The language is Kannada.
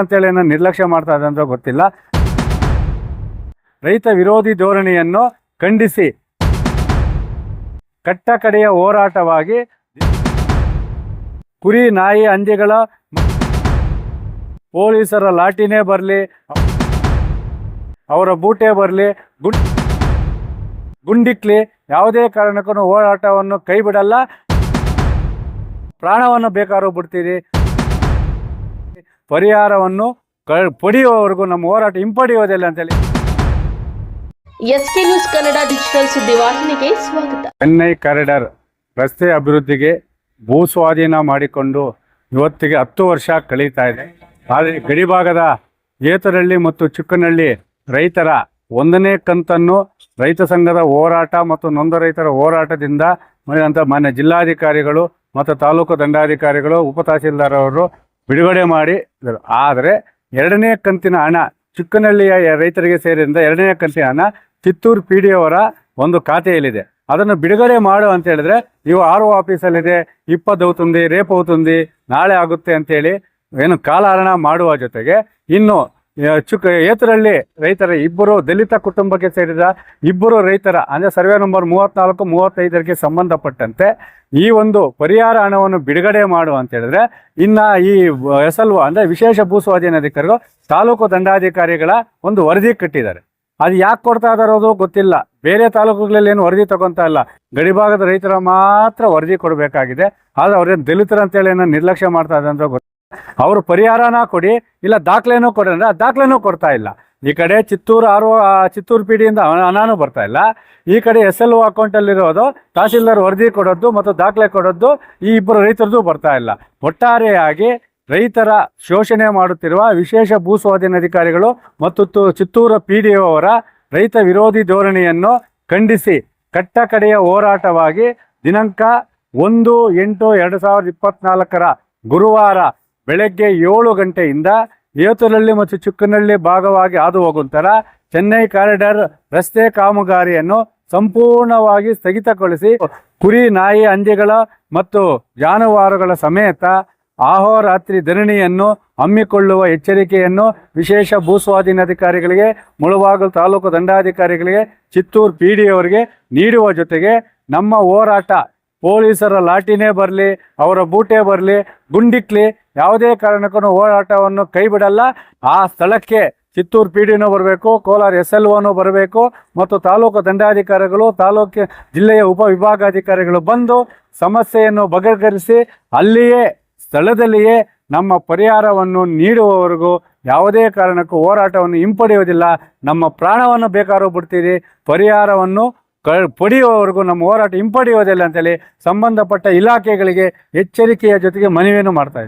ಅಂತೇಳಿ ಏನೋ ನಿರ್ಲಕ್ಷ್ಯ ಮಾಡ್ತಾ ಇದೆ ಅಂತ ಗೊತ್ತಿಲ್ಲ. ರೈತ ವಿರೋಧಿ ಧೋರಣೆಯನ್ನು ಖಂಡಿಸಿ. ಕಟ್ಟ ಕಡೆಯ ಹೋರಾಟವಾಗಿ ಕುರಿ, ನಾಯಿ, ಹಂದಿಗಳ ಪೊಲೀಸರ ಲಾಠಿನೇ ಬರಲಿ, ಅವರ ಬೂಟೆ ಬರಲಿ, ಗುಂಡ್ ಗುಂಡಿಕ್ಲಿ ಯಾವುದೇ ಕಾರಣಕ್ಕೂ ಹೋರಾಟವನ್ನು ಕೈ ಬಿಡಲ್ಲ ಪ್ರಾಣವನ್ನು ಬೇಕಾದ್ರೂ ಬಿಡ್ತೀರಿ. ಪರಿಹಾರವನ್ನು ಪಡೆಯುವವರೆಗೂ ನಮ್ಮ ಹೋರಾಟ ಹಿಂಪಡೆಯುವುದಿಲ್ಲ ಅಂತೇಳಿ. S K news Kannada digital ಸುದ್ದಿವಾಹಿನಿಗೆ ಸ್ವಾಗತ. ಚೆನ್ನೈ ಕಾರಿಡಾರ್ ರಸ್ತೆ ಅಭಿವೃದ್ಧಿಗೆ ಭೂ ಸ್ವಾಧೀನ ಮಾಡಿಕೊಂಡು ಇವತ್ತಿಗೆ ಹತ್ತು ವರ್ಷ ಕಳೀತಾ ಇದೆ. ಆದರೆ ಗಡಿಭಾಗದ ಏತರಹಳ್ಳಿ ಮತ್ತು ಚಿಕ್ಕನಹಳ್ಳಿ ರೈತರ ಒಂದನೇ ಕಂತನ್ನು ರೈತ ಸಂಘದ ಹೋರಾಟ ಮತ್ತು ನೊಂದ ರೈತರ ಹೋರಾಟದಿಂದ ಅಂತ ಮಾನ್ಯ ಜಿಲ್ಲಾಧಿಕಾರಿಗಳು ಮತ್ತು ತಾಲೂಕು ದಂಡಾಧಿಕಾರಿಗಳು ಉಪ ತಹಸೀಲ್ದಾರ್ ಅವರು ಬಿಡುಗಡೆ ಮಾಡಿ ಆದರೆ ಎರಡನೇ ಕಂತಿನ ಹಣ ಚಿಕ್ಕನಳ್ಳಿಯ ರೈತರಿಗೆ ಸೇರಿದ ಎರಡನೇ ಕಂತಿನ ಹಣ ಚಿತ್ತೂರು ಪಿ ಡಿ ಅವರ ಒಂದು ಖಾತೆಯಲ್ಲಿದೆ. ಅದನ್ನು ಬಿಡುಗಡೆ ಮಾಡು ಅಂತ ಹೇಳಿದ್ರೆ ನೀವು ಆರ್ ಒ ಆಫೀಸಲ್ಲಿದೆ ಇಪ್ಪತ್ತೌತುಂದಿ ರೇಪ್ ಹೋಗುತ್ತುಂದಿ ನಾಳೆ ಆಗುತ್ತೆ ಅಂತೇಳಿ ಏನು ಕಾಲಹರಣ ಮಾಡುವ ಜೊತೆಗೆ ಇನ್ನು ಚುಕ್ಕ ಏತರಹಳ್ಳಿ ರೈತರ ಇಬ್ಬರು ದಲಿತ ಕುಟುಂಬಕ್ಕೆ ಸೇರಿದ ಇಬ್ಬರು ರೈತರ, ಅಂದರೆ ಸರ್ವೆ ನಂಬರ್ ಮೂವತ್ತ್ನಾಲ್ಕು ಮೂವತ್ತೈದರಿಗೆ ಸಂಬಂಧಪಟ್ಟಂತೆ ಈ ಒಂದು ಪರಿಹಾರ ಹಣವನ್ನು ಬಿಡುಗಡೆ ಮಾಡು ಅಂತ ಹೇಳಿದ್ರೆ, ಇನ್ನ ಈ ಎಸ್ ಎಲ್ ಅಂದರೆ ವಿಶೇಷ ಭೂಸ್ವಾಧೀನ ಅಧಿಕಾರಿಗಳು, ತಾಲೂಕು ದಂಡಾಧಿಕಾರಿಗಳ ಒಂದು ವರದಿ ಕಟ್ಟಿದ್ದಾರೆ. ಅದು ಯಾಕೆ ಕೊಡ್ತಾ ಇದಾರೋದು ಗೊತ್ತಿಲ್ಲ. ಬೇರೆ ತಾಲೂಕುಗಳಲ್ಲಿ ಏನು ವರದಿ ತಗೊಂತಾ ಇಲ್ಲ. ಗಡಿಭಾಗದ ರೈತರ ಮಾತ್ರ ವರದಿ ಕೊಡಬೇಕಾಗಿದೆ. ಆದ್ರೆ ಅವ್ರೇನು ದಲಿತರು ಅಂತೇಳಿ ಏನೋ ನಿರ್ಲಕ್ಷ್ಯ ಮಾಡ್ತಾ ಇದ್ದಾರೆ ಅಂತ ಅವರು ಪರಿಹಾರನ ಕೊಡಿ, ಇಲ್ಲ ದಾಖಲೆನೂ ಕೊಡಿ ಅಂದ್ರೆ ಆ ದಾಖಲೆನೂ ಕೊಡ್ತಾ ಇಲ್ಲ. ಈ ಕಡೆ ಚಿತ್ತೂರು ಆರ್ ಚಿತ್ತೂರು ಪಿ ಡಿಯಿಂದ ಹಣನೂ ಬರ್ತಾ ಇಲ್ಲ. ಈ ಕಡೆ ಎಸ್ ಎಲ್ ಒ ಅಕೌಂಟಲ್ಲಿರೋದು ತಹಸೀಲ್ದಾರ್ ವರದಿ ಕೊಡೋದು ಮತ್ತು ದಾಖಲೆ ಕೊಡೋದು ಈ ಇಬ್ಬರು ರೈತರದ್ದು ಬರ್ತಾ ಇಲ್ಲ. ಒಟ್ಟಾರೆಯಾಗಿ ರೈತರ ಶೋಷಣೆ ಮಾಡುತ್ತಿರುವ ವಿಶೇಷ ಭೂ ಸ್ವಾಧೀನಾಧಿಕಾರಿಗಳು ಮತ್ತು ತು- ಚಿತ್ತೂರು ಪಿ ಡಿ ಅವರ ರೈತ ವಿರೋಧಿ ಧೋರಣೆಯನ್ನು ಖಂಡಿಸಿ ಕಟ್ಟ ಕಡೆಯ ಹೋರಾಟವಾಗಿ ದಿನಾಂಕ ಒಂದು ಎಂಟು ಎರಡು ಸಾವಿರದ ಇಪ್ಪತ್ನಾಲ್ಕರ ಗುರುವಾರ ಬೆಳಗ್ಗೆ ಏಳು ಗಂಟೆಯಿಂದ ಏತುನಳ್ಳಿ ಮತ್ತು ಚುಕ್ಕನಳ್ಳಿ ಭಾಗವಾಗಿ ಹಾದು ಹೋಗುವಂತರ ಚೆನ್ನೈ ಕಾರಿಡಾರ್ ರಸ್ತೆ ಕಾಮಗಾರಿಯನ್ನು ಸಂಪೂರ್ಣವಾಗಿ ಸ್ಥಗಿತಗೊಳಿಸಿ ಕುರಿ, ನಾಯಿ, ಹಂದಿಗಳ ಮತ್ತು ಜಾನುವಾರುಗಳ ಸಮೇತ ಆಹೋರಾತ್ರಿ ಧರಣಿಯನ್ನು ಹಮ್ಮಿಕೊಳ್ಳುವ ಎಚ್ಚರಿಕೆಯನ್ನು ವಿಶೇಷ ಭೂಸ್ವಾಧೀನಾಧಿಕಾರಿಗಳಿಗೆ ಸ್ವಾಧೀನಾಧಿಕಾರಿಗಳಿಗೆ ಮುಳುಬಾಗಿಲು ತಾಲೂಕು ದಂಡಾಧಿಕಾರಿಗಳಿಗೆ, ಚಿತ್ತೂರು ಪಿ ಡಿ ಅವರಿಗೆ ನೀಡುವ ಜೊತೆಗೆ ನಮ್ಮ ಹೋರಾಟ ಪೊಲೀಸರ ಲಾಠಿನೇ ಬರಲಿ, ಅವರ ಬೂಟೆ ಬರಲಿ, ಗುಂಡಿಕ್ಲಿ ಯಾವುದೇ ಕಾರಣಕ್ಕೂ ಹೋರಾಟವನ್ನು ಕೈ ಬಿಡಲ್ಲ ಆ ಸ್ಥಳಕ್ಕೆ ಚಿತ್ತೂರು ಪಿ ಡಿನೂ ಬರಬೇಕು, ಕೋಲಾರ ಎಸ್ ಎಲ್ ಒನೂ ಬರಬೇಕು ಮತ್ತು ತಾಲೂಕು ದಂಡಾಧಿಕಾರಿಗಳು, ತಾಲೂಕು ಜಿಲ್ಲೆಯ ಉಪ ವಿಭಾಗಾಧಿಕಾರಿಗಳು ಬಂದು ಸಮಸ್ಯೆಯನ್ನು ಬಗೆಹರಿಸಿ ಅಲ್ಲಿಯೇ, ಸ್ಥಳದಲ್ಲಿಯೇ ನಮ್ಮ ಪರಿಹಾರವನ್ನು ನೀಡುವವರೆಗೂ ಯಾವುದೇ ಕಾರಣಕ್ಕೂ ಹೋರಾಟವನ್ನು ಹಿಂಪಡೆಯುವುದಿಲ್ಲ. ನಮ್ಮ ಪ್ರಾಣವನ್ನು ಬೇಕಾದ್ರೂ ಬಿಡ್ತೀರಿ. ಪರಿಹಾರವನ್ನು ಕ ಪಡೆಯುವವರೆಗೂ ನಮ್ಮ ಹೋರಾಟ ಹಿಂಪಡೆಯುವುದಿಲ್ಲ ಅಂತೇಳಿ ಸಂಬಂಧಪಟ್ಟ ಇಲಾಖೆಗಳಿಗೆ ಎಚ್ಚರಿಕೆಯ ಜೊತೆಗೆ ಮನವಿಯನ್ನು ಮಾಡ್ತಾ